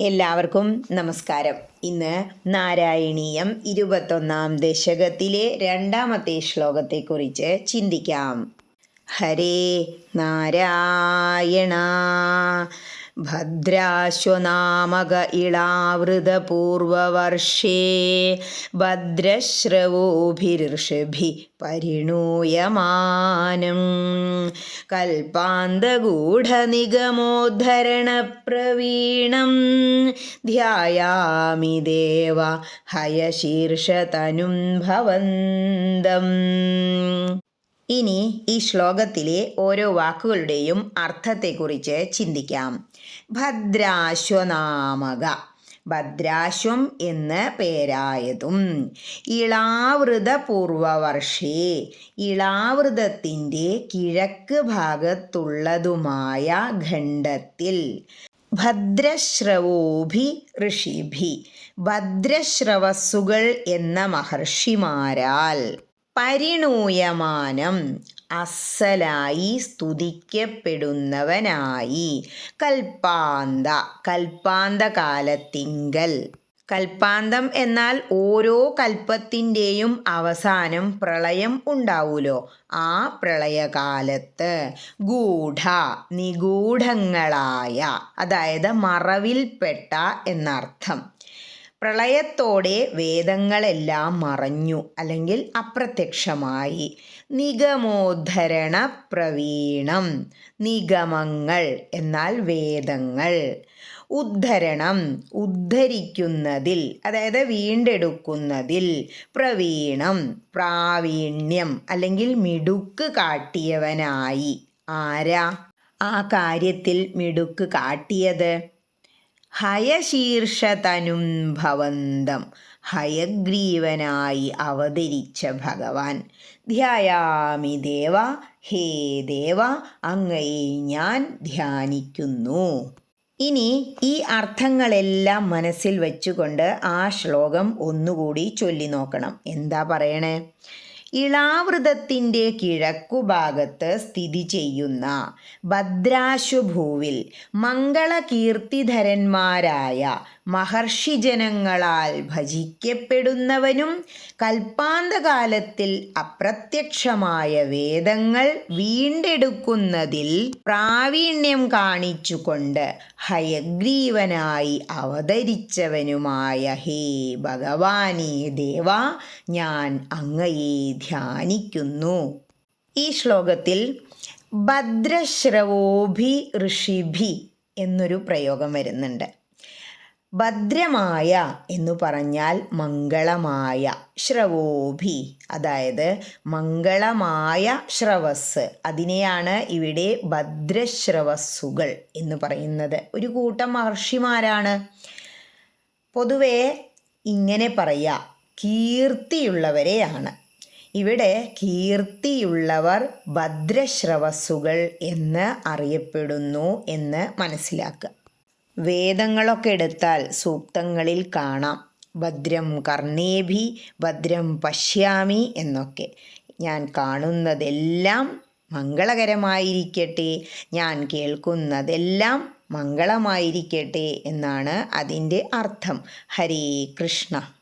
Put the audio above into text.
എല്ലാവർക്കും നമസ്കാരം. ഇന്ന് നാരായണീയം ഇരുപത്തൊന്നാം ദശകത്തിലെ രണ്ടാമത്തെ ശ്ലോകത്തെക്കുറിച്ച് ചിന്തിക്കാം. ഹരേ നാരായണ. ഭദ്രാശ്വനാമക ഇളാവൃതപൂർവവർഷേ ഭദ്രശ്രവോഭിർഷഭി പരിണൂയമാനം. കൽപ്പാന്തഗൂഢനിഗമോദ്ധരണപ്രവീണം. ധ്യായാമി ദേവ ഹയശീർഷതനും ഭവന്തം ഇനി ഈ ശ്ലോകത്തിലെ ഓരോ വാക്കുകളുടെയും അർത്ഥത്തെക്കുറിച്ച് ചിന്തിക്കാം. ഭദ്രാശ്വനാമക. ഭദ്രാശ്വം എന്ന് പേരായതും. ഇളാവൃത പൂർവവർഷേ ഇളാവൃതത്തിന്റെ കിഴക്ക് ഭാഗത്തുള്ളതുമായ ഖണ്ഡത്തിൽ. ഭദ്രശ്രവോഭി ഋഷിഭി. ഭദ്രശ്രവസ്സുകൾ എന്ന മഹർഷിമാരാൽ. പരിണൂയമാനം അസലായി സ്തുതിക്കപ്പെടുന്നവനായി. കൽപ്പാന്ത കൽപ്പാന്തകാലത്തിങ്കൽ. കൽപ്പാന്തം എന്നാൽ ഓരോ കൽപ്പത്തിന്റെയും അവസാനം പ്രളയം ഉണ്ടാവൂലോ? ആ പ്രളയകാലത്ത് ഗൂഢ നിഗൂഢങ്ങളായ അതായത് മറവിൽപ്പെട്ട എന്നർത്ഥം. പ്രളയത്തോടെ വേദങ്ങളെല്ലാം മറഞ്ഞു അല്ലെങ്കിൽ അപ്രത്യക്ഷമായി. നിഗമോദ്ധരണ പ്രവീണം നിഗമങ്ങൾ എന്നാൽ വേദങ്ങൾ. ഉദ്ധരണം ഉദ്ധരിക്കുന്നതിൽ അതായത് വീണ്ടെടുക്കുന്നതിൽ പ്രവീണം പ്രാവീണ്യം അല്ലെങ്കിൽ മിടുക്ക് കാട്ടിയവനായി. ആരാ? ആ കാര്യത്തിൽ മിടുക്ക് കാട്ടിയത്? ഹയശീർഷതനും ഭവന്തം. ഹയഗ്രീവനായി അവതരിച്ച ഭഗവാൻ. ധ്യായാമി ദേവ ഹേ ദേവ അങ്ങയെ ഞാൻ ധ്യാനിക്കുന്നു. ഇനി ഈ അർത്ഥങ്ങളെല്ലാം മനസ്സിൽ വെച്ചുകൊണ്ട് ആ ശ്ലോകം ഒന്നുകൂടി ചൊല്ലി നോക്കണം എന്താ പറയണേ? ഇളാവൃതത്തിന്റെ കിഴക്കുഭാഗത്ത് സ്ഥിതി ചെയ്യുന്ന ഭദ്രാശുഭൂവിൽ മംഗളകീർത്തിധരന്മാരായ മഹർഷിജനങ്ങളാൽ ഭജിക്കപ്പെടുന്നവനും കൽപ്പാന്തകാലത്തിൽ അപ്രത്യക്ഷമായ വേദങ്ങൾ വീണ്ടെടുക്കുന്നതിൽ പ്രാവീണ്യം കാണിച്ചുകൊണ്ട് ഹയഗ്രീവനായി അവതരിച്ചവനുമായ ഹേ ഭഗവാനേ ദേവ ഞാൻ അങ്ങയെ ധ്യാനിക്കുന്നു. ഈ ശ്ലോകത്തിൽ ഭദ്രശ്രവോഭി ഋഷിഭി എന്നൊരു പ്രയോഗം വരുന്നുണ്ട്. ഭദ്രമായ എന്നു പറഞ്ഞാൽ മംഗളമായ ശ്രവോഭി അതായത് മംഗളമായ ശ്രവസ് അതിനെയാണ് ഇവിടെ ഭദ്രശ്രവസ്സുകൾ എന്ന് പറയുന്നത്. ഒരു കൂട്ടം മഹർഷിമാരാണ്. പൊതുവെ ഇങ്ങനെ പറയാ കീർത്തിയുള്ളവരെയാണ്. ഇവിടെ കീർത്തിയുള്ളവർ ഭദ്രശ്രവസ്സുകൾ എന്ന് അറിയപ്പെടുന്നു എന്ന് മനസ്സിലാക്കുക. വേദങ്ങളൊക്കെ എടുത്താൽ സൂക്തങ്ങളിൽ കാണാം. ഭദ്രം കർണേഭി ഭദ്രം പശ്യാമി എന്നൊക്കെ. ഞാൻ കാണുന്നതെല്ലാം മംഗളകരമായിരിക്കട്ടെ. ഞാൻ കേൾക്കുന്നതെല്ലാം മംഗളമായിരിക്കട്ടെ എന്നാണ് അതിന്റെ അർത്ഥം. ഹരേ കൃഷ്ണ.